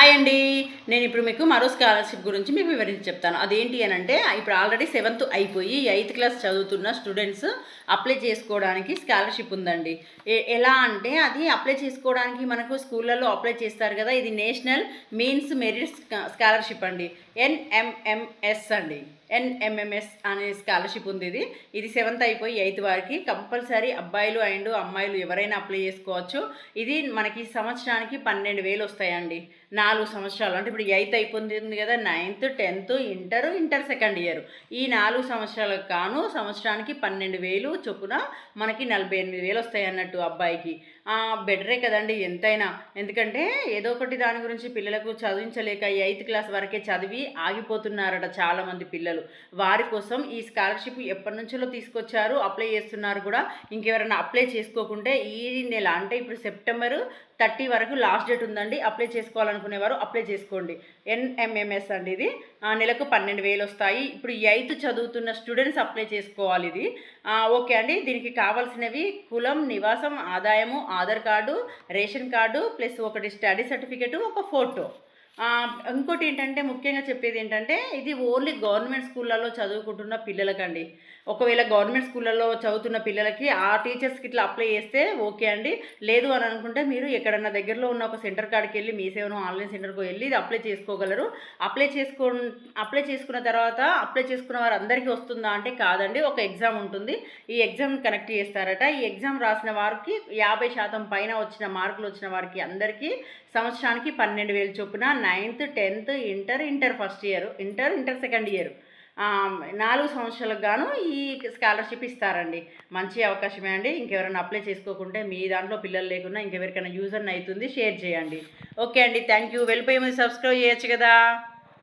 Hi అండి నేను ఇప్పుడు మీకు మరో స్కాలర్షిప్ గురించి మీకు వివరించి చెప్తాను. అదేంటి అని అంటే ఇప్పుడు ఆల్రెడీ సెవెంత్ అయిపోయి ఎయిత్ క్లాస్ చదువుతున్న స్టూడెంట్స్ అప్లై చేసుకోవడానికి స్కాలర్షిప్ ఉందండి. ఎ- ఎలా అంటే అది అప్లై చేసుకోవడానికి మనకు స్కూళ్ళల్లో అప్లై చేస్తారు కదా ఇది నేషనల్ మీన్స్ మెరిట్ స్కాలర్షిప్ అండి. ఎన్ఎంఎంఎస్ అండి. ఎన్ఎంఎంఎస్ అనే స్కాలర్షిప్ ఉంది ఇది. ఇది సెవెంత్ అయిపోయి ఎయిత్ వారికి కంపల్సరీ అబ్బాయిలు అండ్ అమ్మాయిలు ఎవరైనా అప్లై చేసుకోవచ్చు. ఇది మనకి సంవత్సరానికి పన్నెండు వేలు వస్తాయండి. నాలుగు సంవత్సరాలు అంటే ఇప్పుడు ఎయిత్ అయిపోతుంది కదా ninth tenth inter inter second year. ఈ నాలుగు సంవత్సరాలకు కాను సంవత్సరానికి పన్నెండు వేలు చొప్పున మనకి నలభై ఎనిమిది వేలు వస్తాయి అన్నట్టు అబ్బాయికి. బెటరే కదండి ఎంతైనా. ఎందుకంటే ఏదో ఒకటి దాని గురించి పిల్లలకు చదివించలేక ఎయిత్ క్లాస్ వరకే చదివి ఆగిపోతున్నారట చాలామంది పిల్లలు. వారి కోసం ఈ స్కాలర్షిప్ ఎప్పటి నుంచో తీసుకొచ్చారు అప్లై చేస్తున్నారు కూడా. ఇంకెవరైనా అప్లై చేసుకోకుంటే ఈ నెల అంటే ఇప్పుడు సెప్టెంబర్ థర్టీ వరకు లాస్ట్ డేట్ ఉందండి. అప్లై చేసుకోవాలనుకునేవారు అప్లై చేసుకోండి. ఎన్ఎంఎంఎస్ అండి ఇది. నెలకు పన్నెండు వేలు వస్తాయి. ఇప్పుడు ఎయిత్ చదువుతున్న స్టూడెంట్స్ అప్లై చేసుకోవాలి ఇది. ఓకే అండి. దీనికి కావాల్సినవి కులం నివాసం ఆదాయము Aadhaar card ration card plus ఒకటి స్టడీ సర్టిఫికెట్ ఒక ఫోటో. ఇంకోటి ఏంటంటే ముఖ్యంగా చెప్పేది ఏంటంటే ఇది ఓన్లీ గవర్నమెంట్ స్కూళ్ళల్లో చదువుకుంటున్న పిల్లలకండి. ఒకవేళ గవర్నమెంట్ స్కూళ్ళల్లో చదువుతున్న పిల్లలకి ఆ టీచర్స్కి ఇట్లా అప్లై చేస్తే ఓకే అండి. లేదు అని అనుకుంటే మీరు ఎక్కడన్నా దగ్గరలో ఉన్న ఒక సెంటర్ కాడికి వెళ్ళి మీ సేవను ఆన్లైన్ సెంటర్కి వెళ్ళి ఇది అప్లై చేసుకోగలరు. అప్లై చేసుకో అప్లై చేసుకున్న తర్వాత అప్లై చేసుకున్న వారు అందరికీ వస్తుందా అంటే కాదండి. ఒక ఎగ్జామ్ ఉంటుంది. ఈ ఎగ్జామ్ కనెక్ట్ చేస్తారట. ఈ ఎగ్జామ్ రాసిన వారికి యాభై శాతం పైన వచ్చిన మార్కులు వచ్చిన వారికి అందరికీ సంవత్సరానికి పన్నెండు వేలు చొప్పున ninth tenth inter inter first year inter inter second year. నాలుగు సంవత్సరాలకు గాను ఈ స్కాలర్షిప్ ఇస్తారండి. మంచి అవకాశమే అండి. ఇంకెవరైనా అప్లై చేసుకోకుంటే మీ దాంట్లో పిల్లలు లేకుండా ఇంకెవరికైనా యూజర్ అవుతుంది షేర్ చేయండి. ఓకే అండి. Thank you. వెళ్ళిపోయి సబ్స్క్రైబ్ చేయొచ్చు కదా.